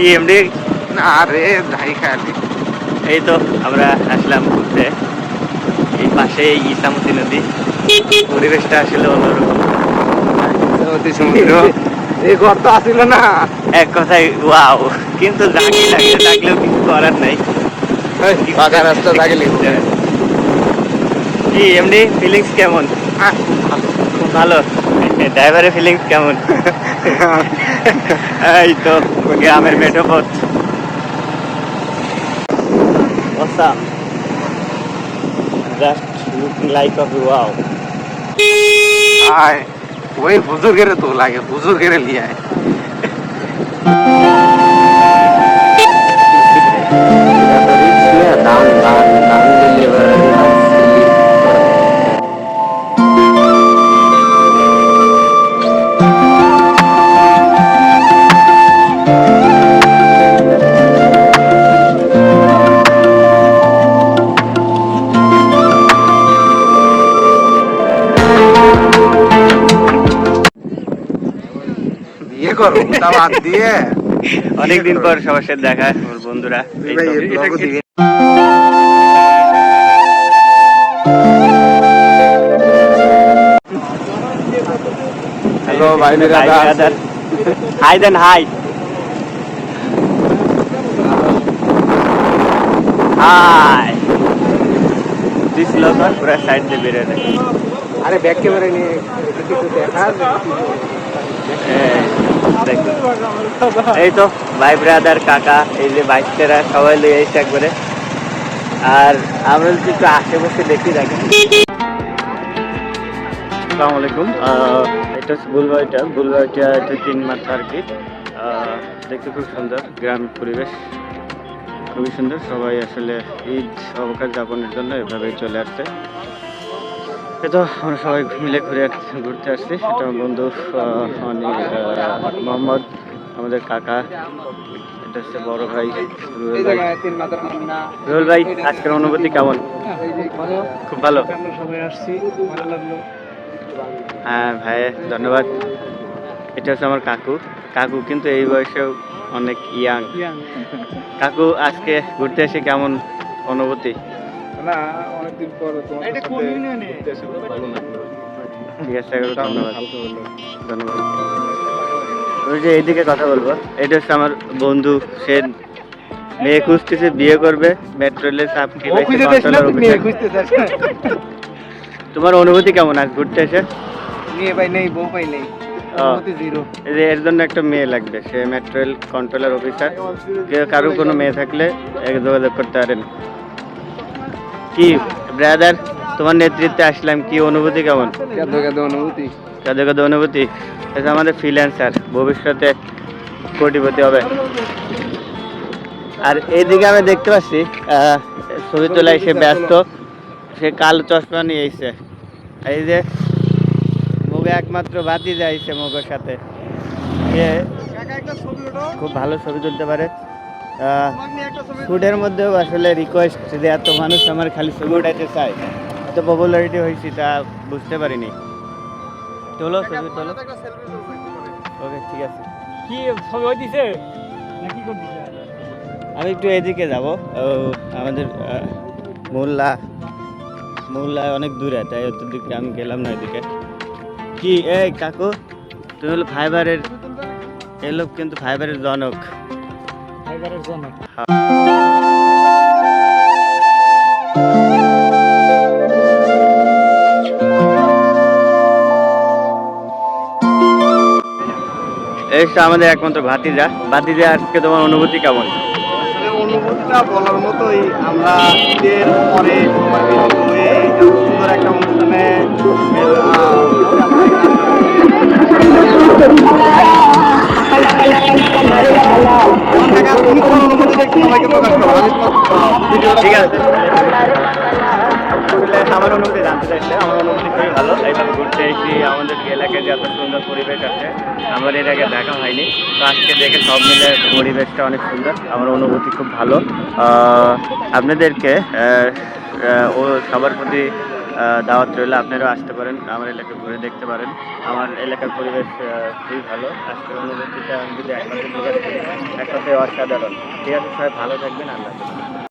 কি এমনি না রে যাই খালি। এই তো আমরা আসলাম ঘুরতে। এই পাশে ইসামতি নদী। পরিবেশটা আসলে অন্যরকম। অতি সমুদ্র। এই ঘর তো আসিল না। এক কথায় ওয়াও কিন্তু ডাকি লাগে ডাকলেও কিছু করার নাই। পাকা রাস্তা থাকলে কি এমনি ফিলিংস কেমন? ভালো। ড্রাইভারের ফিলিংস কেমন? এই তো গ্রামের মেঠো পথ Awesome. Just looking like a wow. আয় ওই বুজুর্গের তো লাগে বুজুর্গের লিয়ে আয় বিয়ে করো তা বাদ দিয়ে অনেকদিন পর সবার সাথে দেখা ওর বন্ধুরা। হ্যালো ভাই. Hi then hi. Hi. This পুরা সাইড দিয়ে বেরিয়ে দেয় আরে ব্যাক ক্যামেরা নিয়ে কিছু দেখা এই, তো ভাই ব্রাদার কাকা এই যে বাইকটারা সবাই লিয়ে এসে একবারে। আর আমরা যদি একটু আশেপাশে দেখি দেখি আসসালামু আলাইকুম। এটা হচ্ছে বুলবাড়িটা। বুলবাড়িটা এটা তিন মাথা আর কি দেখতে খুব সুন্দর গ্রাম পরিবেশ। খুবই সুন্দর। সবাই আসলে ঈদ অবকাশ যাপনের জন্য এভাবেই চলে আসছে। তো আমরা সবাই মিলে ঘুরে ঘুরতে আসছি। এটা আমার বন্ধু মোহাম্মদ আমাদের কাকা এটা হচ্ছে বড় ভাই রুবেল ভাই। ভাই আজকের অনুভূতি কেমন? খুব ভালো। সবাই আসছি ভালো লাগল হ্যাঁ ভাই ধন্যবাদ। এটা হচ্ছে আমার কাকু। কাকু কিন্তু এই বয়সেও অনেক ইয়াং কাকু আজকে ঘুরতে এসে কেমন অনুভূতি? না অনেকদিন পর তোমার এটা কোন ইউনিয়নে ভালো লাগল ঠিক আছে ধন্যবাদ। ধন্যবাদ। ওই যে এইদিকে কথা বলব। এটা হচ্ছে আমার বন্ধু সে মেয়ে খুঁজতেছে বিয়ে করবে। চাপ মেয়ে খুঁজতে চাস তোমার অনুভূতি কেমন আজ ঘুরতে এসে? ভাই নেই বউ ভাই নেই। এর জন্য একটা মেয়ে লাগবে। সে মেট্রোয়েল কন্ট্রোলার অফিসার কেউ কারও কোনো মেয়ে থাকলে এক যোগাযোগ করতে পারেন। কি ব্রাদার তোমার নেতৃত্বে আসলাম কি অনুভূতি কেমন? কেদো কেদো অনুভূতি। কাদের কাদের অনুভূতি। এটা আমাদের ফ্রিল্যান্সার ভবিষ্যতে কোটিপতি হবে। আর এইদিকে আমি দেখতে পাচ্ছি ছবি তোলায় সে ব্যস্ত সে কালো চশমা নিয়ে এসছে। এই যে মুখে একমাত্র বাতি যাইছে মুখের সাথে। সে খুব ভালো ছবি তুলতে পারে। ফুডের মধ্যেও আসলে রিকোয়েস্ট যে এত মানুষ আমার খালি ছবি উঠাইতে চায় এত পপুলারিটি হয়েছি তা বুঝতে পারিনি। তোলো ছবি তোলো। ওকে ঠিক আছে। কি ছবি ওই দিছে নাকি কোন আমি একটু এদিকে যাব। আমাদের আহ, মোল্লা অনেক দূরে তাই অত দিকে আমি গেলাম না এদিকে। কি এই কাকু তুমি হলো ফাইবারের এই লোক কিন্তু ফাইবারের জনক। ফাইবারের জন্য। এই আমাদের একমাত্র ভাতিজা। ভাতিজা আজকে তোমার অনুভূতি কেমন? আসলে অনুভূতিটা বলার মতোই আমরা ঈদের পরে সুন্দর একটা অনুষ্ঠানে ঠিক আছে। আমার অনুভূতি জানতে চাইছে, আমার অনুভূতি খুবই ভালো। এইভাবে ঘুরতে এসেছি আমাদের এলাকায় যে এত সুন্দর পরিবেশ আছে, আমার এর আগে দেখা হয়নি। তো আজকে দেখে সব মিলে পরিবেশটা অনেক সুন্দর, আমার অনুভূতি খুব ভালো। আপনাদেরকে ও সবার প্রতি দাওয়াত রইলে, আপনারাও আসতে পারেন, আমার এলাকা ঘুরে দেখতে পারেন। আমার এলাকার পরিবেশ খুবই ভালো। আজকের অনুভূতিটা আমি যদি এক কথায় প্রকাশ করি এক অসাধারণ। ঠিক আছে, সবাই ভালো থাকবেন, আল্লাহ।